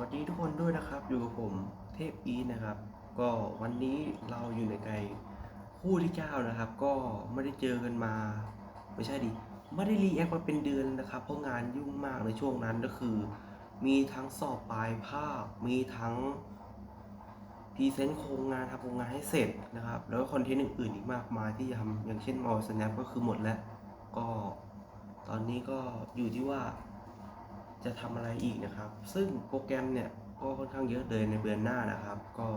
วัสดีทุกคนด้วยนะครับ อยู่กับผมเทพอีนะครับ ก็วันนี้เราอยู่ในไกลคู่ที่เก้านะครับ ก็ไม่ได้เจอกันมา ไม่ใช่ดิไม่ได้รีแอคมาเป็นเดือนนะครับ เพราะงานยุ่งมากในช่วงนั้นก็คือ มีทั้งสอบปลายภาค มีทั้งพรีเซนต์โครงงานทำโครงงานให้เสร็จนะครับ แล้วก็คอนเทนต์อื่นๆอีกมากมายที่ทำอย่างเช่นมอลสแนปก็คือหมดแล้ว ก็ตอนนี้ก็อยู่ที่ว่า จะทำอะไรอีกนะครับ ซึ่งโปรแกรมเนี่ยก็ค่อนข้างเยอะเลยในเดือนหน้านะครับ ก็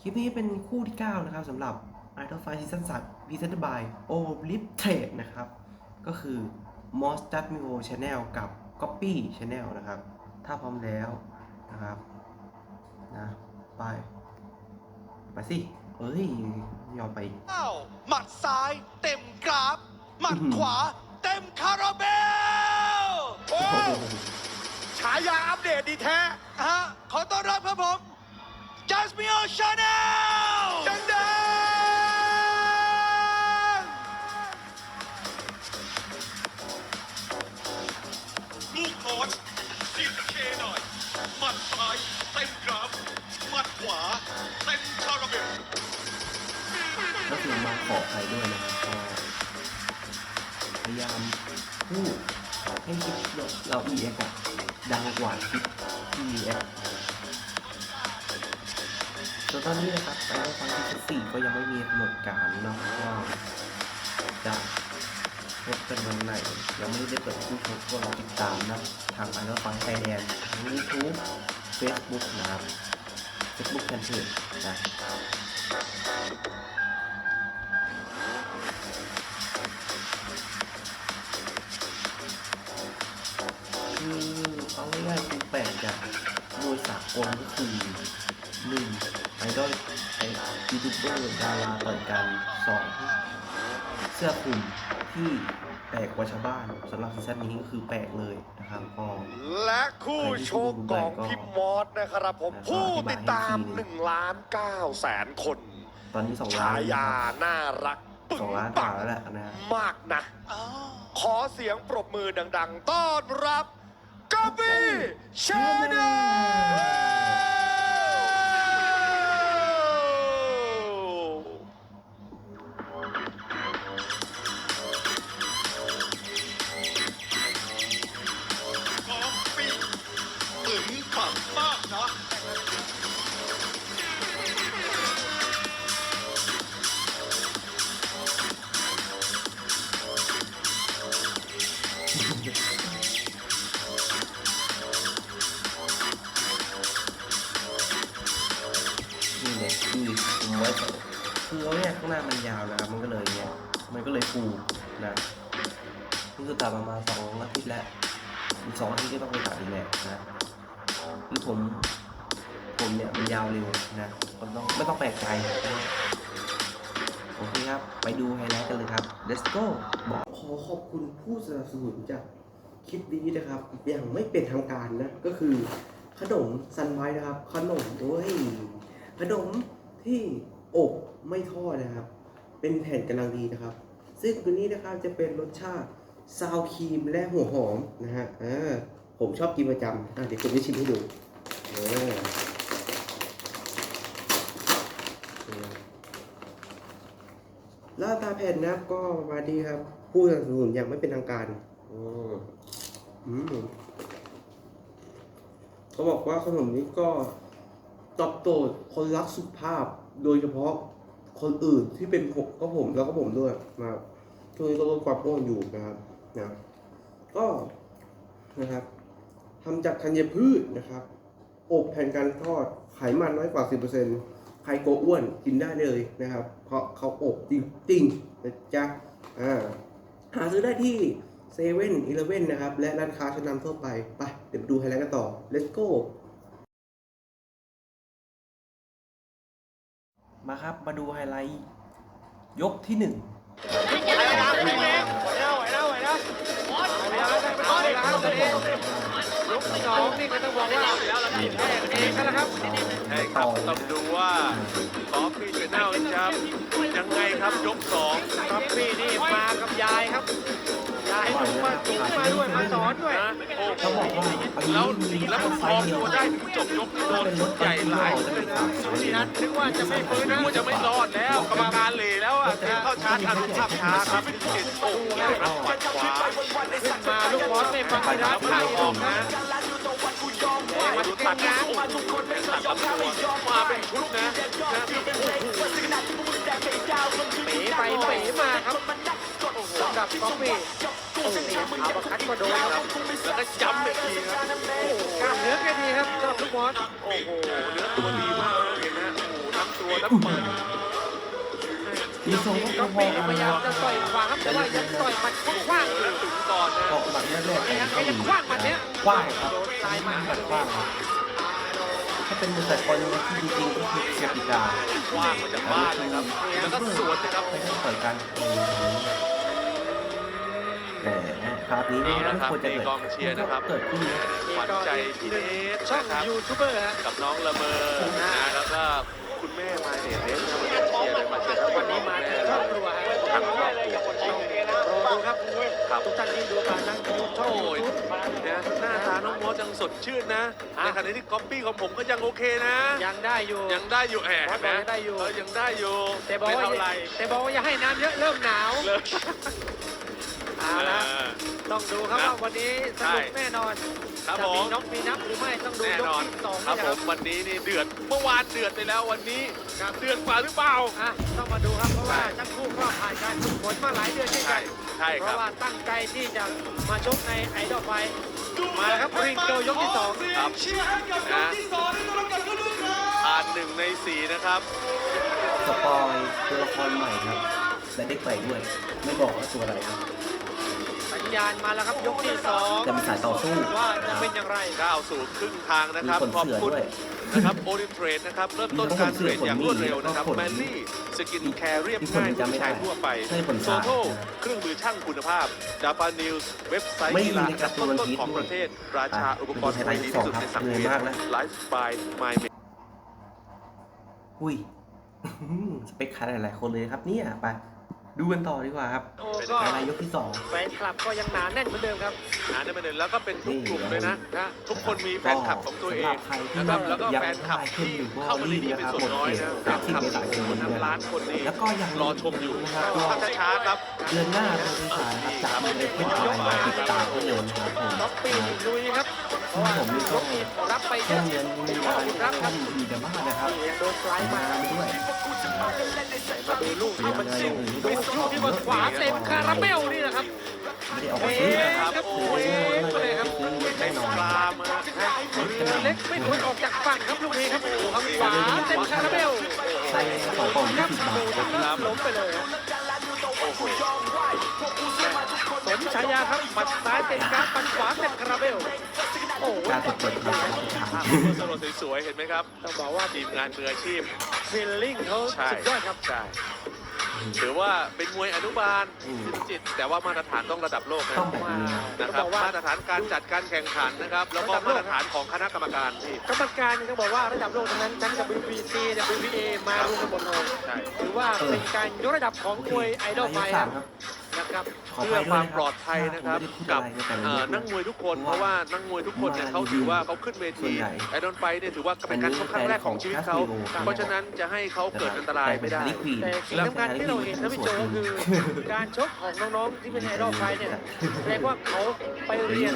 คลิปนี้เป็นคู่ที่ 9 นะครับสำหรับ Idol Fight Season 3 Presented by o l i p Trade นะครับ ก็คือ m o s t a d m i o Channel กับ Copy Channel นะครับ ถ้าพร้อมแล้วนะครับนะไป ไปสิเอ้ยไม่ยอมไปอ้าวหมัดซ้ายเต็มกราฟ หมัดขวาเต็มคาราเบลโอ้โอ้โห ฉายาอัปเดตดีแท้ฮะขอต้อนรับครับผม Jasmine Chanel ดังดังลูกโค้ชเสียบเคหน่อยหมัดซ้ายเต็มกราฟหมัดขวาเต็มคาราเบลก็คือมาขอใครด้วยนะครับก็พยายามพูดให้คลิปเรา EX อะดั งกว่าคลิปที่ EX ส่วนตอนนี้นะครับไปแล้วฟังที่สี่ก็ยังไม่มีกำหนดการเนาะว่าจะพบกันวันไหนยังไม่ได้เปิดผู้ชมก็รอติดตามนะทางอันดับฟังไทยแลนด์ทาง YouTube Facebook นะครับ Facebook แฟนเพจนะ สากลก็คือหนึ่งไอดอลไอยูทูบเบอร์ดาราต่อยกันสองเสื้อคลุมที่แปลกกว่าชาวบ้านสำหรับซีซั่นนี้ก็คือแปลกเลยนะครับก็และคู่ชกของพิมมอสนะครับผมนะครับผู้ติดตามอธิบายให้ทีนึง1ล้าน9แสนคน ตอนนี้สองล้าฉานแล้วยานะครับน่ารักปึสองล้านกว่าแล้วแหละนะฮะมากนะ ขอเสียงปรบมือดัง ๆ ต้อนรับ กา ตัดประมาณสองอาทิตย์แล้วอีกสองอาทิตย์ก็ต้องไปตัดอีกแหละนะคือผมผมเนี่ยมันยาวเร็วนะมันต้องไม่ต้องแปลกใจนะโอเคครับ ไปดูไฮไลท์กันเลยครับ let's go บอกขอขอบคุณผู้สนับสนุนจากคลิปนี้นะครับ อย่างไม่เป็นทางการนะ ก็คือขนมซันไวนะครับ ขนมโอ้ยขนมที่อบไม่ทอดนะครับ เป็นแผ่นกำลังดีนะครับ ซึ่งตัวนี้นะครับจะเป็นรสชาติ ซาวครีมและหัวหอมนะฮะอ่าผมชอบกินประจำอะเดี๋ยวผมจะชิมให้ดูเออหน้าตาแผ่นนะครับก็มาณนี้ครับ ผู้สนับสนุนอย่างไม่เป็นทางการอืมเขาบอกว่าขนมนี้ก็ตอบโจทย์คนรักสุขภาพ โดยเฉพาะคนอื่นที่เป็นผมก็ผมแล้วก็ผมด้วยนะครับช่วงนี้ก็ลดความอ้วนอยู่นะครับ นะก็นะครับทำจากธัญพืชนะครับ อบแผ่นการทอดไขมันน้อยกว่า 10%ใครโกลัวอ้วนกินได้เลยนะครับ เพราะเขาอบจริงๆนะจ๊ะอ่าหาซื้อได้ที่เซเว่นอีเลเว่นนะครับ และร้านค้าชั้นนำทั่วไป ไป เดี๋ยวไปดูไฮไลท์กันต่อ let's go มาครับ มาดูไฮไลท์ ยกที่หนึ่ง ยกสองนี่ก็ต้องบอกว่าแก้กันเองกันแล้วครับใช่ครับต้องดูว่าขอพี่ชแนลจะยังไงครับยกสองท็อปปี้นี่มากับยายครับ ยอย่าให้ลุงมาจุ๋มาด้วยมาสอนด้วยโอ้โหเขาบอกว่าแล้วแล้วแค่มันคลองตัวได้ถึงจบยกที่โดนชุดใหญ่หลายเลยนะนี่นัทนึกว่าจะไม่ฟื้นนะนึกว่าจะไม่รอดแล้วกรรมการเหลแล้วอะเทเข้าชาร์จอนุภาพช้าครับเจ็ดโอ้โหรับขวาขึ้นมาลูกบอลไม่ฟังไปไม่แล้รัวบไม่ข้างออกนะนะแต่มัดูตังดนะโอ้โหเป็นตัดลำตัวมาเป็นชุดนะนะโอ้โหเป๋ไปเป๋มาครับ สำหรับก๊อฟฟี่โอ้โหเอาประคัดก็โดนครับ แล้วก็ย้ำอีกทีครับโอ้กล้ามเนื้อแกดีครับสำหรับลูกบอลโอ้โหเนื้อตัวดีมากเห็นไหมโอ้โหทั้งตัวทั้งเปิดมีทรงก๊ก็อฟพอฟี่กันพยายามจะต่อยขวาครับแต่ว่ายังต่อยหมัดกว้างๆอยู่แล้วถึงก่อนนะออกหมัดแรกๆแกแต่ยังแกก็ยังมีกว้างหมัดเนี้ยกว้างครับโดนลายมัดแบบกว้างครับถ้าเป็นมือแต่คนที่จริงๆก็คือเสียปิกาว่างมาจากบ้านเลยครับ แล้วก็สวนนะครับ ไม่ต้องต่อยกันแห คราวนี้นี่ไม่นะครับควรจะนี่เกิดกองเชียร์นะครับ เกิดขึ้นนะขวัญใจพี่เนสช่องนะครับยูทูบเบอร์ฮะกับน้องละเมอนะแล้วก็คุณแม่มาเนี่ยเนสมาเชียร์เลยมาเชียร์วันนี้มาถึงครอบครัวฮะทั้งครอบครัวรอดูครับครับทุกท่านที่ดูการทั้งยูช่องโอ้ยยูทูบเนี่ยหน้าตาน้องมอสยังสดชื่นนะในขณะที่ก๊อปปี้ของผมก็ยังโอเคนะ ยังได้อยู่ยังได้อยู่แอบไหมยังได้อยู่เยังได้อยู่แต่บอกไม่ว่าเท่าไหรแต่บอกว่าอย่าให้น้ำเยอะเริ่มหนาว เลยเอาละ เออ ต้องดูครับนะว่าวันนี้สนุกใช่แน่นอนครับจะผมีม น็อกมีนับหรือไม่ต้องดูแน่ยกนอนที่สองครับนะผครับมวันนี้นี่เดือดเมื่อวานเดือดไปแล้ววันนี้เดือดกว่าหรือเปล่า อะต้องมาดูครับเพราะว่าทั้งคู่ก็ผ่านการฝึกฝนมาหลายเดือนเช่นใช่กันใช่เพครัราะบว่าตั้งใจที่จะมาชกในไอดอลไฟ มาแล้วครับริงเกิลยกที่สองครับนะผ่านหนึ่งในสี่นะครับ สปอยตัวละครใหม่ครับและได้ไปด้วย ไม่บอกว่าตัวอะไรครับ สัญญาณมาแล้วครับยกที่สองจะมีสายต่อสู้ว่าจะเป็นอย่างไรก้าวสู่ครึ่งทางนะครับมีขนขอบเสือคุณด้วยนะครับโอลิมเทรดนะครับเริ่มต้นการเทรดอย่างรวดเร็วนะครับมีขนแมมีนลี่สกินแคร์เรียบมีขนง่ายจำไม่ผู้ได้ชายทั่วไปใช่ขนโซสายโทนะเครื่องมือช่างคุณภาพดาปานิวส์เว็บไซต์ไม่มีกีฬาในอันกาดัร์บตูนต้นวันพีชๆของประเทศ ราชาอะอุปกรณ์ดูไทไฮยไลท์ดีสอที่งสุดครับในสังเหนื่อยเวียมากนนะไลฟ์สไตล์ไมเมอุ้ยสเปคใครหลายๆคนเลยครับเนี่ยไป ดูกันต่อดีกว่าครับโอ้ก็อะไรยกที่สอง แฟนคลับก็ยังหนาแน่นเหมือนเดิมครับอ่านได้ประเด็นแล้วก็เป็นทุกกลุ่มเลยนะนะทุกคนมีแฟนคลับของตัวเอสำหรังบใครที่นะครับแล้วก็ยังแฟนคลับไม่ขึ้นที่อยู่ก็เข้ามาในรีบนี้นะเป็นครับส่วนน้อยนะหมดเขตแฟนคลับ30เมษายนคนนี้ทั้งนะล้านคนนี้แล้วก็ยังรอชมอยู่นะครับดูก็ภาพช้าๆครับเดือนหน้าทางที่สายครับจะมีอะไรขึ้นอะไรมาติดตามให้เลยนะครับผมท็อปปี้ลุยครับเพราะว่าผมนี่ยก็กนี้รับไปเยช่วอะงเดือนมีข้อนาคุณรับครับมีแต่บ้านนะครับนี่ยังโดนสไลด์มามาด้วยมาดูลูกที่มันสูงดูลูกที่มันขวาเต็มคาราเมลนี่แหละครับไม่ได้ออกมาซื้อนะครับครับซื้อไม่ได้ซื้อแน่นอนปลามาเล็กไม่ควรออกจากฝั่งครับลูกนี้ครับโอ้โหข้างขวาเต็มคาราเมลใส่สองกล่องคยี่รับสิบบาทครับครับล้มไปเลยครับสมฉายาครับหมัดซ้ายเต็มกราฟหมัดขวาเต็มคาราเมลโอ้โหการตกเปิดครับภาพสโลสวยๆเห็นไหมครับต้องบอกว่าทีมงานมืออาชีพ ฟีลลิ่งเขาใช่สุดยอดครับ ใช่ ถือว่าเป็นมวยอนุบาลจิต แต่ว่ามาตรฐานต้องระดับโลกนะต้องแบบนี้ครับนะต้องครับบอกว่ามาตรฐานการจัดการแข่งขันนะครับ แล้วก็มาตรฐานของคณะกรรมการที่กรรมการนี่ต้องบอกว่าระดับโลกทั้งนั้นทั้ง WBC WBA มารวมกันหมดเลยใช่ถือว่าเป็นการยกระดับของมวยไอดอลไฟสามครับนะ ครับขอเพื่ไปอด้คววายมนะปลอดภัยนะครับกักับบเอ่อนักมวยทุกคนเพราะว่านักมวยทุกคนเนี่ยเขาถือว่าเขาขึ้นเวทีไอดอนไฟเนี่ยถือว่าเป็นการชกครั้งแรกของชีวิตเขาเพราะฉะนั้นจะให้เขาเกิดอันตรายไม่ได้ แต่สิ่งสำคัญที่เราเห็นนะพี่โจก็คือ การชกของน้องๆที่เป็นไอดอลไฟเนี่ยแสดงว่าเขาไปเรียน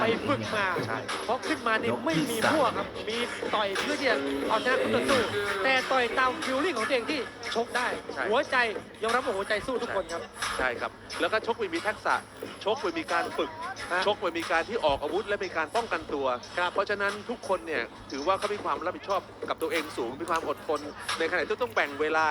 ไปฝึกมาใช่เพราะขึ้นมาเนี่ยไม่มีพวกครับมีต่อยเพื่อที่จะเอาชนะคู่ต่อสู้แต่ต่อยตามฟิลลิ่งของตัวเองที่ชกได้ใช่หัวใจยอมรับว่าหัวใจสู้ทุกคนครับ ใช่ครับแล้วก็ชกไปมีทักษะ ชกไปมีการฝึกฮะชกไปมีการที่ออกอาวุธ และมีการป้องกันตัว เพราะฉะนั้นทุกคนเนี่ยถือว่าเขามีความรับผิดชอบกับตัวเองสูง มีความอดทน ในขณะที่ต้องแบ่งเวลา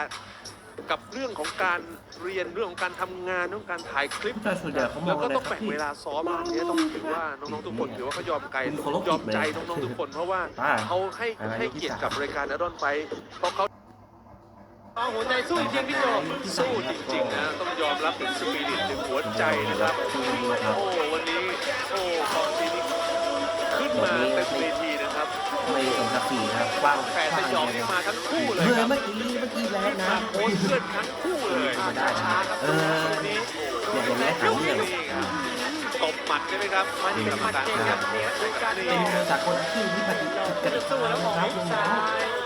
กับเรื่องของการเรียนเรื่องของการทำงานเรื่องของการถ่ายคลิปแต่ส่วนใหญ่เขามแล้อวงก็อะไรต้องครับแบ่งพี่เวลาซ้อมอันนี้ต้องถือว่าน้องๆทุกคนถือว่าเขายอมไกลคุณเคารพยอมใจผิดไหมน้องๆทุกคน เพราะว่าอ่าเขาให้อะไรให้เกียรติกับรายการอดอนไฟเพราะเขา เอาหัวใจสู้จริงๆพี่โจสู้จริงๆนะต้องยอมรับถึงสปิริตถึงหัวใจนะครับโอ้วันนี้โอ้กองทีนี้ขึ้นมาเต็มเวทีนะครับอไม่สมศักดิ์ศรีนะครับกว้างแฝดสยองนี่มาทั้งคู่เลยเฮ้ยครับเมื่อกี้เมื่อกี้แล้วนะมาโพสเพื่อนทั้งคู่เลยไม่ได้นะเออเนี่ยอย่างนี้หาเรื่องนี่ครับตบหมัดใช่ไหมครับมันเป็นหมัดเก่งครับเนี่ยดูการนี่ต่อเป็นสากลที่ที่ปฏิบัติกติสู้กาแล้วนะออกครับหุ้น้กซ้าองยๆเออ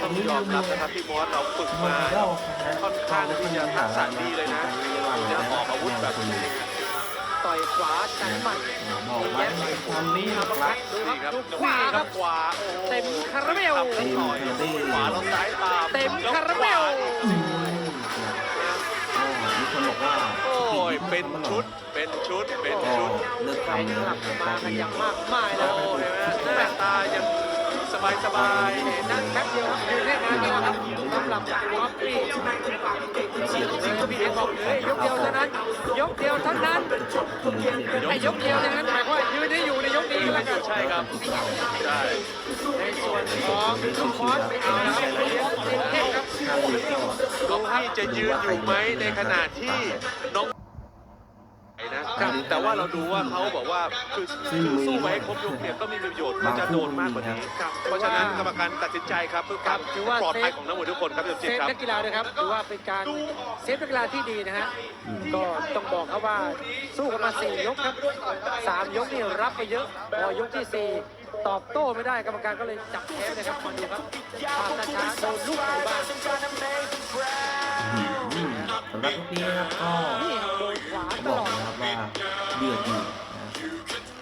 ตอนนี้ยอมรับนะครับพี่มอสเราฝึกมาค่อนข้างที่จะทักษะดีเลยนะจะออกอาวุธแบบนี้ต่อยขวาจังหมัดบอกไว้ในความนี้อัปคเปอร์รัคับตดูครับนี่ดูคขรับวาครับขวาโอ้โหเต็มคาราเบลเต็มต่อยขวาเราซ้ายตามเต็มคาราเบลอืมอ๋อมีคนบอกว่าโอ้ยเป็นชุดเป็นชุดเป็นก็ชุดเลิกแฟนทำคแล้ลัวบนะคมารับกันอย่างมากมายแล้โอ้วเห็นไหมหน้าตายังส บายสบายนั่งแป๊บเดียวครับยู่แค่งานเดียวครับสำหรับวอฟฟี่พี่เอกบอกเลยยกเดียวเท่านั้น ยกเดียวเท่านั้นไอ้ยกเดียวเลยนั้นหมายความว่ายืนให้อยู่ในยกนี้แล้วกันใช่ครับใช่ในส่วนของลูกคอสไม่เอาแล้วเลี้ยงเท่ครับน้องพี่จะยืนอยู่ไหมในขณะที่น้อง แต่ว่าเราดูว่าเขาบอกว่าคือคือสู้ไปให้ครบยกเนี่ยก็มีประโยชน์ก็จะโดนมากกว่านี้ครับเพราะฉะนั้นกรรมการตัดสินใจครับเพื่อความปลอดภัยของนักมวยทุกคนครับพี่สมเซจิตฟครับ นักกีฬาด้วยครับถือว่าเป็นการเซฟนักกีฬาที่ดีนะฮะก็ต้องบอกครับว่าสู้กันมา4ยกครับ3ยกนี่รับไปเยอะพอยกที่4ตอบโต้ไม่ได้กรรมการก็เลยจับแพ้นะครับมาดูครับภาพช้าๆโดนลูกไหนบ้างอืมสำหรับพวกนี้นะครับก็นี่ครับโดนขวาตบอกลอดนะครับว่า เดือดอยู่นะ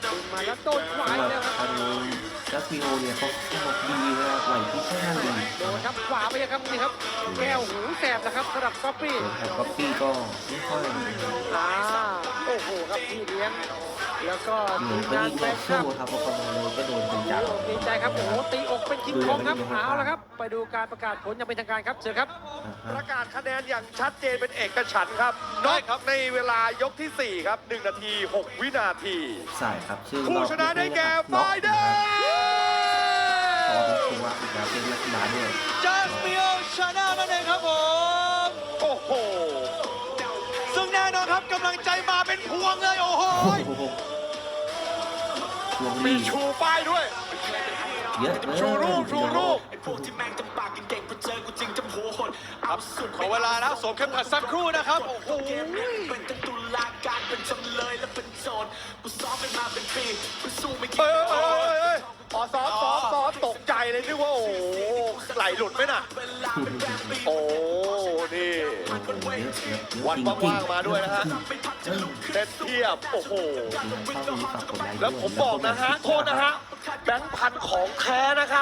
ดึงมาแล้วโดนขวาสำหอีรักบแล้วครับทางดัสซิโอเนี่ยเขาเขาดีนะครับไหวพริบค่อนข้างดีโดนครับขวาไปยังครับนี่ครับแก้วหูแสบนะครับสำหรับก๊อปปี้ส่วนทางก๊อปปี้ก็ไม่ค่อยอ่าโอ้โหครับพี่เลี้ยง แล้วก็เหมืทีอนมก็งานยิ่งแฟต่อนคลับสู้ครับเพราะคนโดนก็โดนเป็นจับดีใจครับโอ้โหตีอกเป็นคิงคองครับเอาละครับ ไปดูการประกาศผลอย่างเป็นทางการครับเชิญครับ ประกาศคะแนนอย่างชัดเจนเป็นเอกฉันท์ครับน็อกในเวลายกที่ 4 ครับ 1 นาที 6 วินาที ใช่ครับชื่อผู้ชนะได้แก่ไฟเดอร์ขอเป็นตัวอีกแล้วเป็นนักกีฬาด้วยจัสมิโอชาแนลนั่นเองครับผม โอ้โห ซึ่งแน่นอนครับกำลังใจมา เป็นพวงเลยโอ้โหโอ้โหทวงหมีนี้ชูป้ายด้วย เยอะเลยชูรูปชูรูปพวกที่แม่งจำปากเก่งๆพอเจอกูจริงจำหัวหดครับขอเวลานะสวมเข็มขัดสักครู่นะครับโอ้โหเป็นทั้งตุลาการเป็นจำเลยและเป็นโจทย์กูซ้อมกันมาเป็นปีกูสู้ไม่คิดเอ้ยเอ้ยเอ้ยเอ้ยอ๋อซ้อมซ้อมซ้อมตกใจเลยนึกว่าโอ้โหไหลหลุดไหมน่ะเวลาเป็นแรมปีโอ้นี่โอ้โห วันจริงๆว่างๆมาด้วยนะฮะไม่พักจะลุกขึ้นเต็มเทียบ โอ้โหเข้าไปฝากกดไลค์ด้วยแล้วผมบอกนะฮะ โทษนะฮะ แบงค์พันของแท้นะครับ